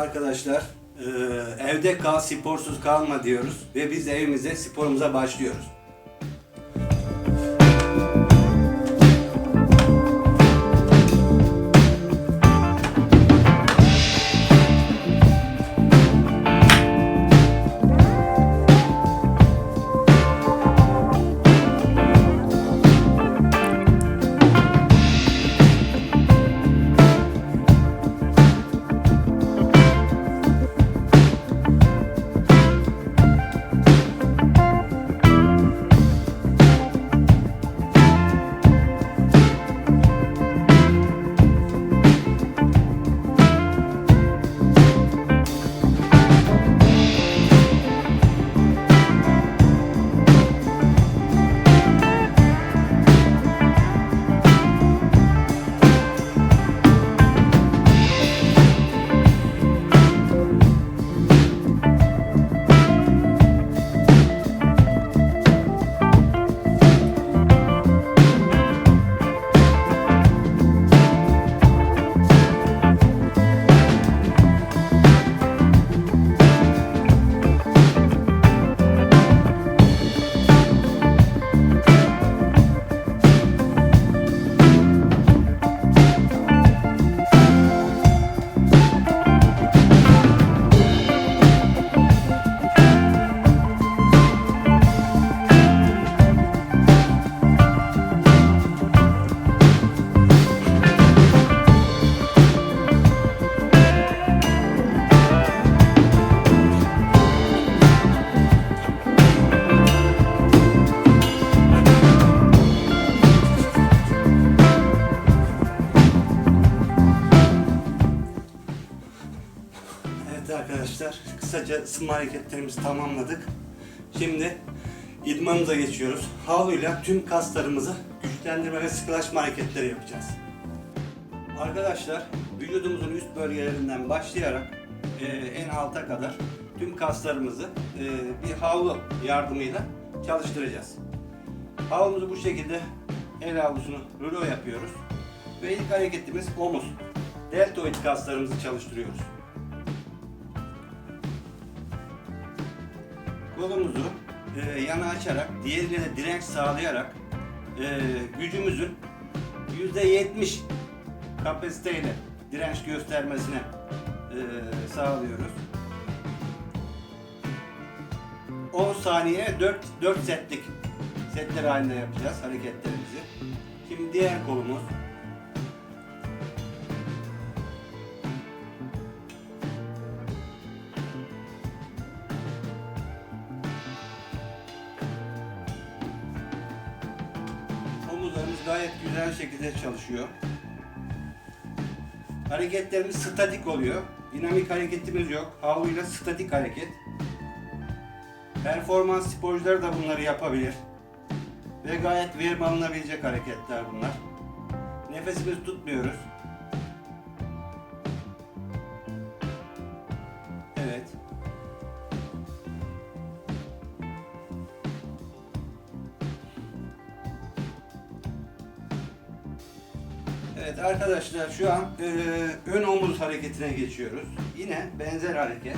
arkadaşlar evde kal sporsuz kalma diyoruz ve biz de evimize sporumuza başlıyoruz. Isınma hareketlerimizi tamamladık. Şimdi idmanımıza geçiyoruz. Havluyla tüm kaslarımızı güçlendirme ve sıkılaşma hareketleri yapacağız. Arkadaşlar vücudumuzun üst bölgelerinden başlayarak e, en alta kadar tüm kaslarımızı e, bir havlu yardımıyla çalıştıracağız. Havlumuzu bu şekilde el havlusunu rulo yapıyoruz. Ve ilk hareketimiz omuz. Deltoid kaslarımızı çalıştırıyoruz. Kolumuzu e, yana açarak, diğeriyle de direnç sağlayarak e, gücümüzün %70 kapasiteyle direnç göstermesine e, sağlıyoruz. 10 saniye 4, 4 setlik setler halinde yapacağız hareketlerimizi. Şimdi diğer kolumuz güzel şekilde çalışıyor. Hareketlerimiz statik oluyor. Dinamik hareketimiz yok. Havluyla statik hareket. Performans sporcuları da bunları yapabilir. Ve gayet verim alınabilecek hareketler bunlar. Nefesimizi tutmuyoruz. Evet arkadaşlar şu an e, ön omuz hareketine geçiyoruz. Yine benzer hareket.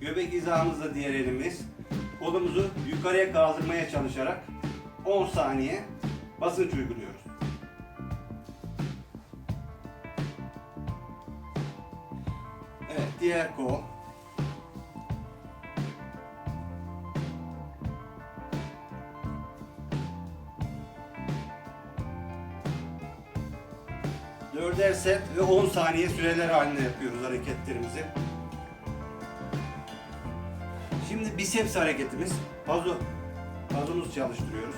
Göbek hizamızda diğer elimiz. Kolumuzu yukarıya kaldırmaya çalışarak 10 saniye basınç uyguluyoruz. Evet diğer kol. Set ve 10 saniye süreler halinde yapıyoruz hareketlerimizi. Şimdi biceps hareketimiz. Pazo. Pazomuzu çalıştırıyoruz.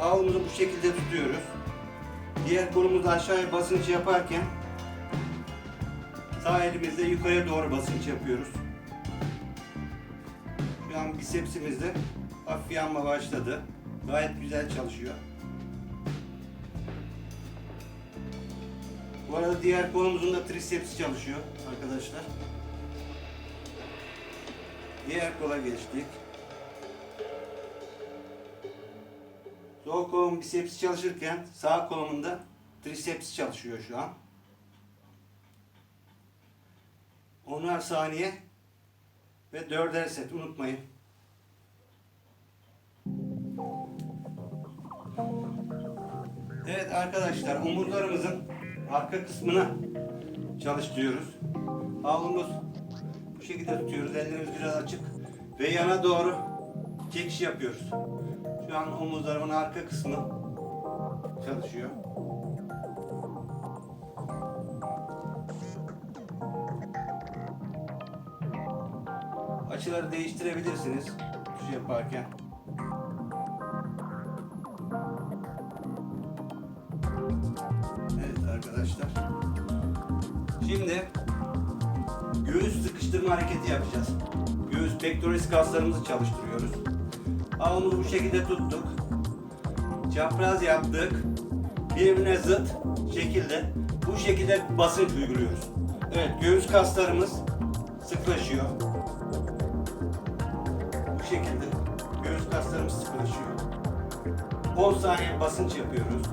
Ağımızı bu şekilde tutuyoruz. Diğer kolumuzu aşağıya basınç yaparken sağ elimizle yukarıya doğru basınç yapıyoruz. Şu an bisepsimizde hafif yanma başladı. Gayet güzel çalışıyor. Bu arada diğer kolumuzun da triceps çalışıyor arkadaşlar. Diğer kola geçtik. Sol kolum biceps çalışırken sağ kolumunda triceps çalışıyor şu an. 10'ar saniye ve 4'er set unutmayın. Evet arkadaşlar omurlarımızın arka kısmına çalıştırıyoruz. Havlumuz bu şekilde tutuyoruz. Ellerimiz biraz açık ve yana doğru çekiş yapıyoruz. Şu an omuzlarımın arka kısmı çalışıyor. Açıları değiştirebilirsiniz tuş yaparken. Hareketi yapacağız. Göğüs pektoris kaslarımızı çalıştırıyoruz. Avımızı bu şekilde tuttuk. Çapraz yaptık. Birbirine zıt şekilde bu şekilde basınç uyguluyoruz. Evet göğüs kaslarımız sıklaşıyor. Bu şekilde göğüs kaslarımız sıklaşıyor. 10 saniye basınç yapıyoruz.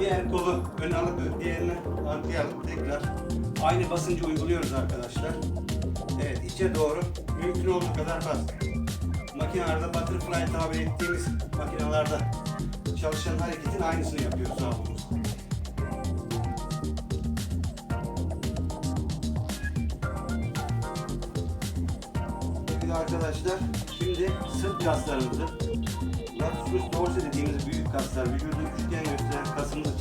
Diğer kolu ön alıp diğerini arkaya alıp tekrar aynı basıncı uyguluyoruz arkadaşlar. Evet içe doğru mümkün olduğu kadar bas. Makinelerde butterfly tabir ettiğimiz makinelerde çalışan hareketin aynısını yapıyoruz sağlığımız. Sevgili arkadaşlar şimdi sırt kaslarımızı Latissimus dorsi dediğimiz büyük kaslar, vücudu üçgen gösteren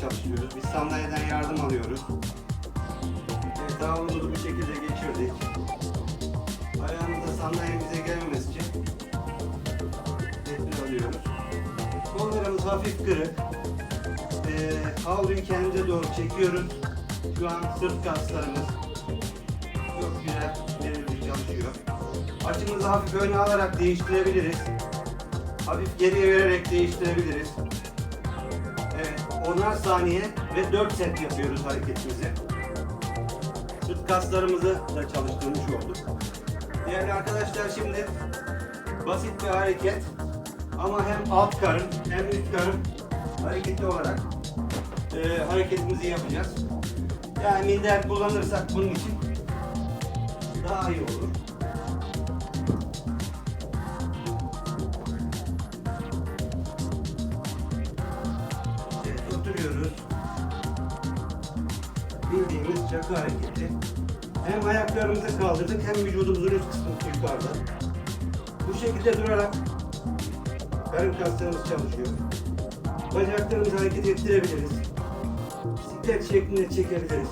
kasımızı çalıştırıyoruz. Biz sandalyeden yardım alıyoruz. Evet, havlumuzu bu şekilde geçirdik. Ayağımızda sandalyemize gelmemesi için tedbir alıyoruz. Kollarımız hafif kırık. Ee, havluyu kendimize doğru çekiyoruz. Şu an sırt kaslarımız çok güzel verimli çalışıyor. Açımızı hafif öne alarak değiştirebiliriz. Hafif geriye vererek değiştirebiliriz. Evet, 10'ar saniye ve 4 set yapıyoruz hareketimizi. Sırt kaslarımızı da çalıştırmış olduk. Değerli arkadaşlar şimdi basit bir hareket ama hem alt karın hem üst karın hareketi olarak e, hareketimizi yapacağız. Yani minder kullanırsak bunun için daha iyi olur. Çakı hareketi. Hem ayaklarımızı kaldırdık hem vücudumuzun üst kısmı yukarıda. Bu şekilde durarak karın kaslarımız çalışıyor. Bacaklarımızı hareket ettirebiliriz. Bisiklet şeklinde çekebiliriz.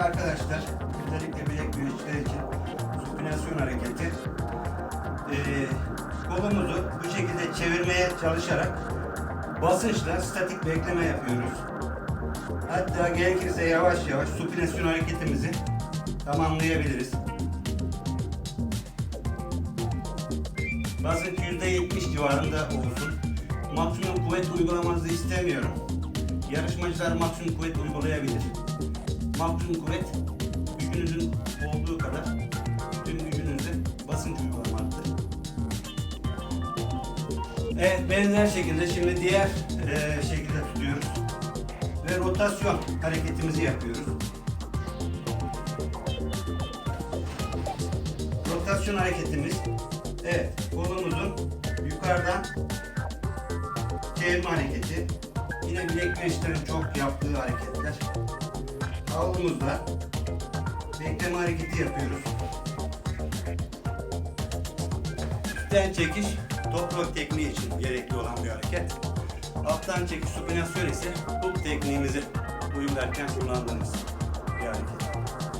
Arkadaşlar, özellikle bilek güreşçiler için supinasyon hareketi. Ee, kolumuzu bu şekilde çevirmeye çalışarak basınçla statik bekleme yapıyoruz. Hatta gerekirse yavaş yavaş supinasyon hareketimizi tamamlayabiliriz. Basınç %70 civarında olsun. Maksimum kuvvet uygulamanızı istemiyorum. Yarışmacılar maksimum kuvvet uygulayabilir. Maksimum kuvvet gücünüzün olduğu kadar tüm gücünüzle basınç uygulamaktır. Evet benzer şekilde şimdi diğer eee, şekilde tutuyoruz. Ve rotasyon hareketimizi yapıyoruz. Rotasyon hareketimiz evet kolumuzun yukarıdan çevirme hareketi. Yine bilek çok yaptığı hareketler. Havlumuzla bekleme hareketi yapıyoruz. Üstten çekiş toprak tekniği için gerekli olan bir hareket. Alttan çekiş supinasyon ise hook tekniğimizi uygularken kullandığımız bir hareket.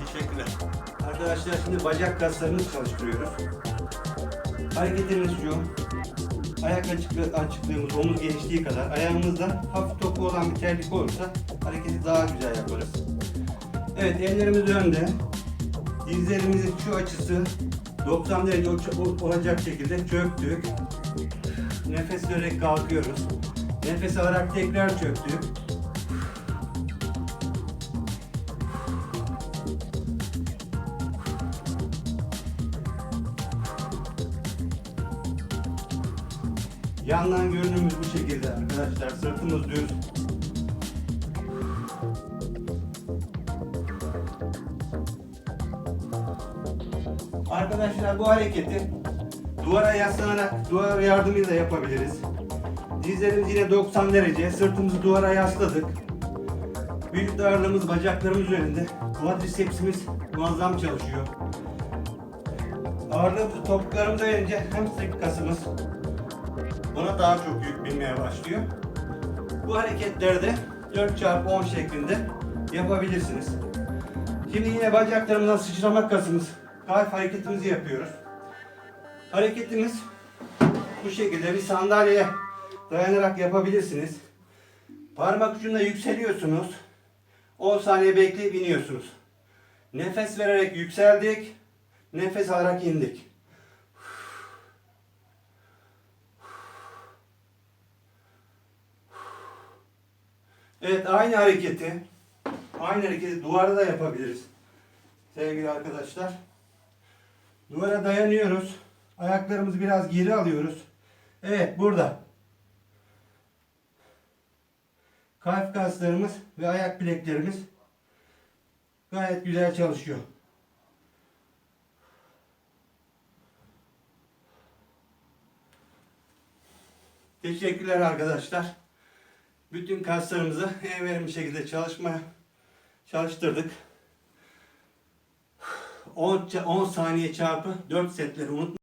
Teşekkürler. Arkadaşlar şimdi bacak kaslarını çalıştırıyoruz. Hareketimiz şu. Ayak açıklığı, açıklığımız omuz genişliği kadar. Ayağımızda hafif topu olan bir terlik olursa hareketi daha güzel yaparız. Evet ellerimiz önde. Dizlerimizin şu açısı 90 derece olacak şekilde çöktük. Nefes vererek kalkıyoruz. Nefes alarak tekrar çöktük. Yandan görünümüz bu şekilde arkadaşlar. Sırtımız düz. Arkadaşlar bu hareketi duvara yaslanarak duvar yardımıyla yapabiliriz. Dizlerimiz yine 90 derece, sırtımızı duvara yasladık. Vücut ağırlığımız bacaklarımız üzerinde. Quadricepsimiz muazzam çalışıyor. Ağırlığımızı topuklarımıza verince sırt kasımız ona daha çok yük binmeye başlıyor. Bu hareketleri de 4x10 şeklinde yapabilirsiniz. Şimdi yine bacaklarımızdan sıçrama kasımız, kalp hareketimizi yapıyoruz. Hareketimiz bu şekilde bir sandalyeye dayanarak yapabilirsiniz. Parmak ucunda yükseliyorsunuz. 10 saniye bekleyip iniyorsunuz. Nefes vererek yükseldik. Nefes alarak indik. Evet aynı hareketi aynı hareketi duvarda da yapabiliriz. Sevgili arkadaşlar. Duvara dayanıyoruz. Ayaklarımızı biraz geri alıyoruz. Evet burada. Kalp kaslarımız ve ayak bileklerimiz gayet güzel çalışıyor. Teşekkürler arkadaşlar. Bütün kaslarımızı en verimli şekilde çalışmaya çalıştırdık. 10, ça- 10 saniye çarpı 4 setleri unutmayın.